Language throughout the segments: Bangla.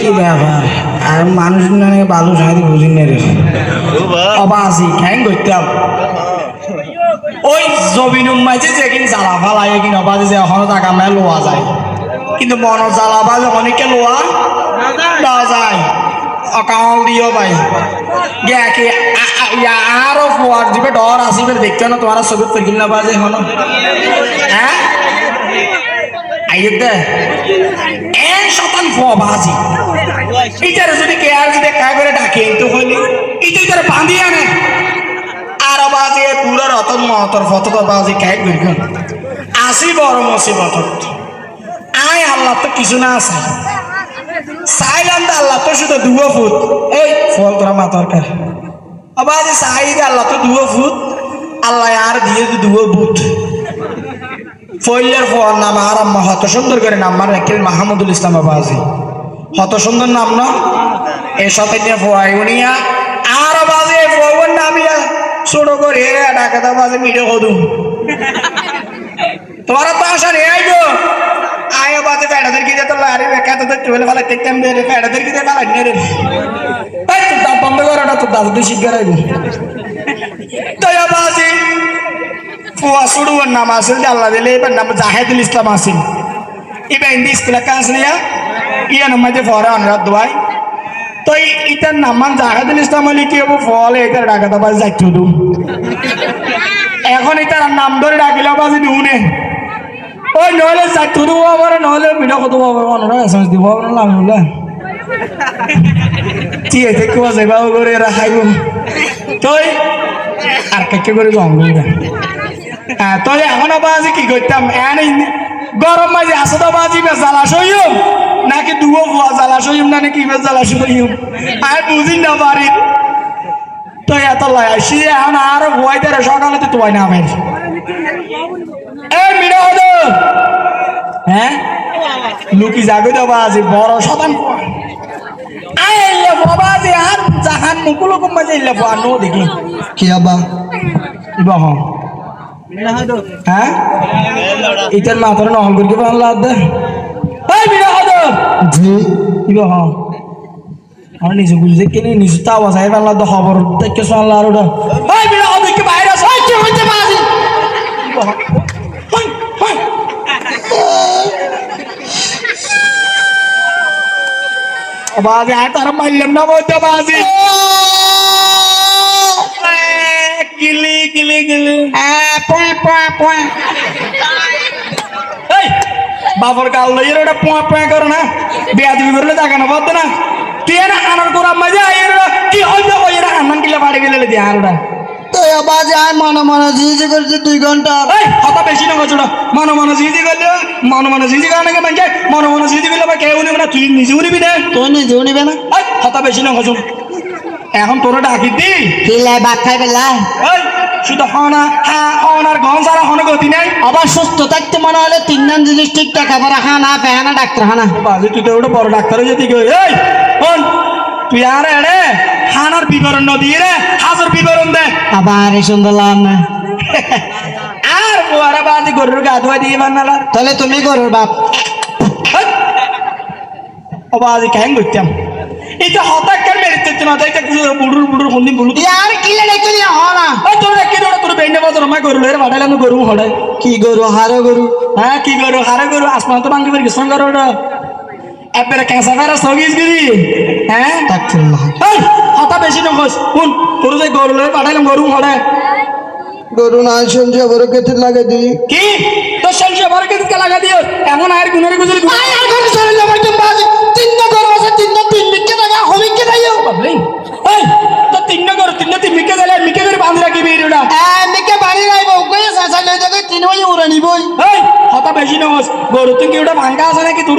কি ব্যাপার? আর মানুষ না বালু সাঁড়ি বুঝি না রে। অবা আছি খ্যাং করতাম ওই জবিনুম মাঝে যেকিন জ্বালা ফালাই কিন অবা যে এখনও টাকা মেয়ে লোয়া যায়। কিন্তু মন জ্বালা বা অনেকে লোয়া না যায় অকাউল দিও ভাই। গে কি আরও ফুয়ার দিবে ডর আসিবে দেখতে না তোমার ছবি ফেরকিল না বাজে হন হ্যাঁ আইয়ে এ করে ডাকে তো হইলি ইটা ইটারে বাঁধি আনে। আর বাজে পুরো রতন মহতর ফতত বাজে কায় করি আসি বড় মুসিবত। আয় আল্লাহ তো কিছু না আছে। সাইলাম তো আল্লাহ তো দুয়ো ফুট। এই, ফল তোরা মাতার কার আবার সাইদ আল্লাহ তো দুয়ো ফুট, আল্লাহ আর দিয়ে দুয়ো বুট। ফইলের ফোয়ার নাম আর আম্মা হত সুন্দর করে নাম মানে রাখিল মাহমুদুল ইসলাম আবাজি। হত সুন্দর নাম না? এ সতেজে ফোয়াই উনিয়া আর বাজে ফোয়ার নামিয়া ছোট করে ডাকাতা বাজে মিটে হদুম তোমার তো আশা নেই আইবো আয় বাজে ফেডাদের কি যেত আরে বেকা তো চলে ফেলা দেখতাম রে রে, ফেডাদের কি ফেলা নে রে। এই তো দাম বন্ধ কর তো দাদু তুই শিখে রাখবি। তো বাজে ফুয়া সুড়ুয়ার নাম আসিল আল্লাহ দিলে এবার নাম জাহেদুল ইসলাম আসিল এবার ইন্দি স্কুলে কাজ নিয়া ইয়া নামাজে ফরে অনুরাধ দোয়াই তো ইটার নামান জাহেদুল ইসলাম হলে কি হব ফল এটার ডাকাতা বাজ যাইতো দু এখন এটার নাম ধরে ডাকিলে বাজে নুনে ওই নহলে যাইতো দু আবার নহলে মিঠা কত পাবো অনুরা এসএমএস দিব না লাভ হলে কি আছে কেউ যাইবা করে রাখাইব তই আর কে করে গম হ্যাঁ তবে এখন বাজি কি করতাম? এন গরম মাঝে আসো তো বাজি বে নাকি দুয়ো ফুয়া জ্বালা সইম না নাকি বে জ্বালা সইম আর বুঝি না পারি তো এত লাই আসি, এখন আর ভয় দেয় সকালে তো তোমায় না আমার। হ্যাঁ? লুকি জাগো বড় শতান দেখি। কি আবা হ্যাঁ? ইটার মাথার নহল করকে বাংলা দে এই বিনা হদ জি। হ নিজে বুঝতে কেনে নিজে তাও আছে বাংলা দে খবর দেখে শুনলা আর ওটা? এই বিনা হদ কি বাইরে কি হইতে হই বাজি আর তার মাইলাম না বলতে বাজি গিলি গিলি গিলি বাবর গাল লইয়ের ওটা পোয়া পোয়া করে না। বিয়া দিবি করলে জায়গা না বলতো না। না আনার করা মজা আইয়ের কি হইবে ওই এরা আনান কিলে বাড়ি গেলে দিয়ে ওটা। তো যে আয় মনে মনে জি জি করছে দুই ঘণ্টা। এই কথা বেশি না কচুটা মনে মনে জিজি করলে মনে মনে জিজি কারণে কে মানছে মনে মনে জিজি করলে বা কেউ নিবে না তুই নিজে উড়িবি না। তুই নিজে নিবে না। এই কথা বেশি না কচুন এখন তোর ডাকি দি। কি লাই ভাত খাই পেলাই এই শুধু হনা হ্যাঁ হনার গন সারা হনে গতি নাই। আবার সুস্থ থাকতে মনে হলে তিন নান জিনিস ঠিকঠাক খাবার খানা পেহানা ডাক্তার খানা বাজে তুই তো ওটা বড় ডাক্তার যদি গো। এই হন তুই আর এড়ে হানার বিবরণ ন দিয়ে রে হাজার বিবরণ দে। আবার সুন্দর লাভ না। আর বুয়ারা বাজি গরুর গা ধোয়া দিয়ে বান্নালা তাহলে তুমি গরুর বাপ। ও বাজি কেন করতাম? এটা হঠাৎ কেন মেরে দিতে না? এটা বুড়ুর বুড়ুর হন্দি বুড়ু ইয়ার কি লে দেখতে দিয়া হ না ওই তোর কি তোর তোর বেন্ডে বাজার মা গরু এর বাড়াইলে আমি গরু হড়াই। কি গরু? হারো গরু? হ্যাঁ কি গরু? হারে গরু। আসমান তো ভাঙ্গি পারি গেছন গরু ওটা এবারে ক্যাঁসা ফেরা সগিস গিরি। হ্যাঁ? এই হতা বেশি নকস কোন তোর যে গরু লয়ে পাঠাইলাম গরু হড়াই। গরু না বড় কেতে লাগে দি কি? তোর সঙ্গে আবার কে দিকে লাগা দিও। এমন আর গুনারে গুজরি গুনারে আর শরীর আমার তো তিন না গরু আছে তিন না তিন মিকে লাগা হবে কে দাইও বাবলিং। এই তো তিন না করো তিন না তিন মিকে গেলে মিকে করে বাঁধ রাখি বেরিওটা এ মিকে বাড়ি রাইব কই সাসা লই দেখে তিন ওই উড়ানি বই। এই হতা বেশি নহস গরু তুই কি ওটা ভাঙ্গা আছে নাকি? তোর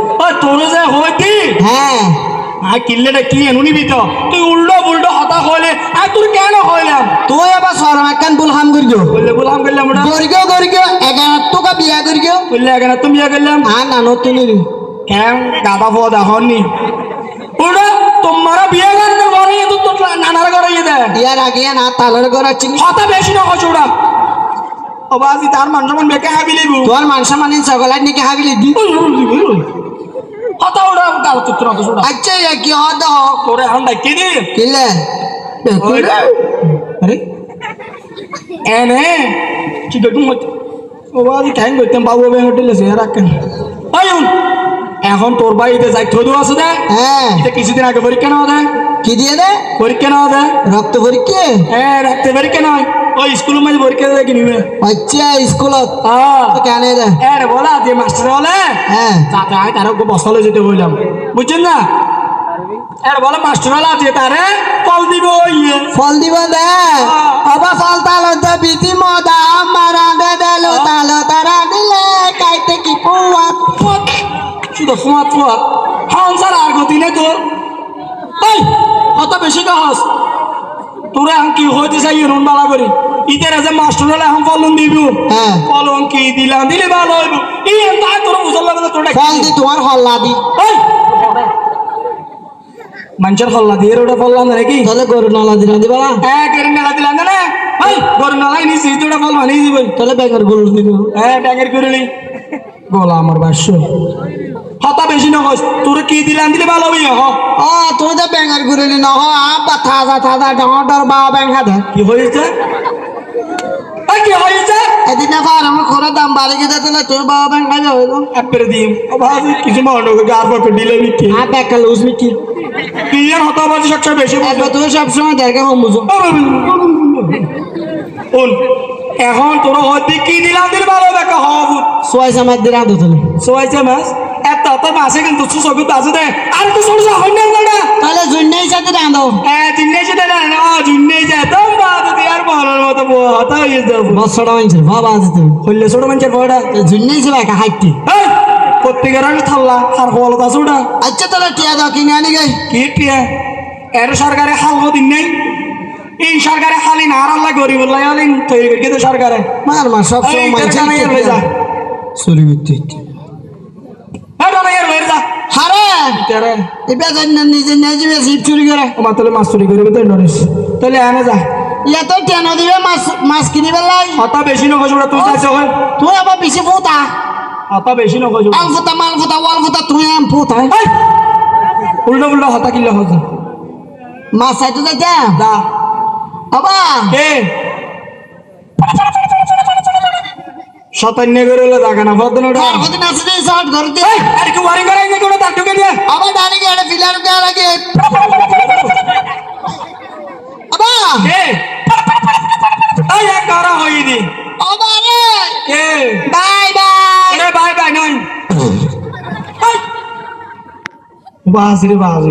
ওই তোরে যে হইতি হ্যাঁ। আর কিল্লেটা কি এনুনি বিত? তুই উল্টো উল্টো হতা হইলে আর তোর কেন হইলাম তুই এবার সরম একখান বুলহাম করিও বললে বললাম করলাম ওটা। করিও করিও এগারো টাকা বিয়া করিও বললে এখানে তুমি ইয়ে করলাম আর নানো তুমি কেন? গাদা ফোয়া দেখনি। ওটা তোমারা বিয়ে করতে ঘরে তো তোর নানার ঘরে ইয়ে দেয় ইয়ার আগে না তালের ঘর চিনি হতা বেশি না হচ্ছে ওটা। ও বাজি তার মান সমান বেকে হাবি লিবু তোর মানুষ মানে সকলের নাকি হাবিলি হতা ওটা গাল চিত্র অত ওটা আচ্ছা ইয়া কি হদ তোরে এখন ডাকি দি কিলে আরে। এনে কি দেখুন ও বাজি ঠ্যাং করতাম বাবু বে হোটেলে সে রাখেন এখন তোর বাড়িতে যাই থদু আছে দে। হ্যাঁ। এটা কিছুদিন আগে পরীক্ষা নেওয়া দেয় কি দিয়ে দে? পরীক্ষা নেওয়া দেয় রক্ত পরীক্ষা? হ্যাঁ রাখতে পরীক্ষা নয়। ওই স্কুলের পরীক্ষা দেয় কিনিবে আচ্ছা স্কুলত। হ্যাঁ। কেন দে। এর বলা দিয়ে মাস্টার বলে। হ্যাঁ। যাতে আমি তার বসলে যেতে বললাম। বুঝছেন না? এর বলে মাস্টার বলা দিয়ে তারে ফল দিব ইয়ে। ফল দিব দে। আবার ফল তালো দে বিধি মদা শুধু ফুয়াত ফুয়াত হানসার আর গতি নেই তোর এই অত বেশি কাহস তোরা এখন কি হইতে চাই রুন বালা করি? ইতের যে মাস্টার হলে এখন ফলন দিব। হ্যাঁ। ফলন কি দিলাম? দিলে ভালো হইব। ই তাই তোর বুঝল লাগে তোর ফল দি তোমার হল্লা দি। মানুষের হল্লা দিয়ে ওটা ফললাম না নাকি? তাহলে গরু নলা দিনা দিবা না? হ্যাঁ গরু মেলা দিলাম না গরু মেলাই নিছি তোটা ফল মানিয়ে দিব। তাহলে বেকার গরু দিব। হ্যাঁ ট্যাগের করলি গোলা আমার বাস্য হতা বেশি নহস তোর কি দিলাম দিলে ভালো হইব হ ও তুমি তো বেঙ্গার গুরুলি নহ আব্বা থাজা থাজা ডর বা বেঙ্গা দে। কি হয়েছে? এই কি হয়েছে? এদিন এবার আমার খোরা দাম বাড়ি গেছে তাহলে তোর বাবা বেঙ্গা যাবে তো আপের দিম। ও ভাবি কিছু মনে গার পর দিলে বিকে আর বেকার লুজ মিকি তুই আর হতা বাজি সবচেয়ে বেশি এবার তুমি সবসময় দেখে হম বুঝো ওন এখন তোর হতে কি দিলাম দিলে ভালো দেখা হব সোয়াই সামার দিয়ে রাঁধো তাহলে সোয়াইছে মাছ? এত তো মাসে কিন্তু সুসবি আছে দে। আর তো ছোট হয় না না তাহলে জুন্নাই সাথে রাঁধো হ্যাঁ জিন্নে সেটা না না জিন্নে যায় তো বাদ আর বলার মতো হতা হয়ে যাব বছরটা মানছে বাবা আছে তুমি হইলে ছোট মানুষের বড়া জুন্নাই ছিল একা হাইটি। প্রত্যেকের আমি থাল্লা। আর আছে ওটা। আচ্ছা তাহলে টিয়া দাও কিনে আনি গে। কি টিয়া? এর সরকারে হাল দিন নাই। এই সরকারে খালি না আর আল্লাহ গরিব আল্লাহ আলিন তৈরি করে কিন্তু সরকারে। মার মা সব সময়। চুরি করতে মাছ কিনিবে লাই। হতা বেশি ওটা তুই চাইছ তুই আবার বেশি ফুটা হতা বেশি নখস আল ফুটা মাল ফুটা ওয়াল ফুটা তুই আম ফুটা উল্টো উল্টো হতা কিনলে হতা। মাছ চাইতে যাইতে যা। বাবা! কে শতান্য করে হলো দেখা না ফদ নোটা। তার কথা নাচে দিয়ে শর্ট করে দে আর কি ওয়ারিং করে না কোনো তার ঢুকে দিয়ে আবার ডানি গেড়ে ফিলার দেওয়া লাগে বাবা! কে এই এক কারা হই দি বাবা রে! কে বাই বাই। আরে বাই বাই নয়। বাস রে বাস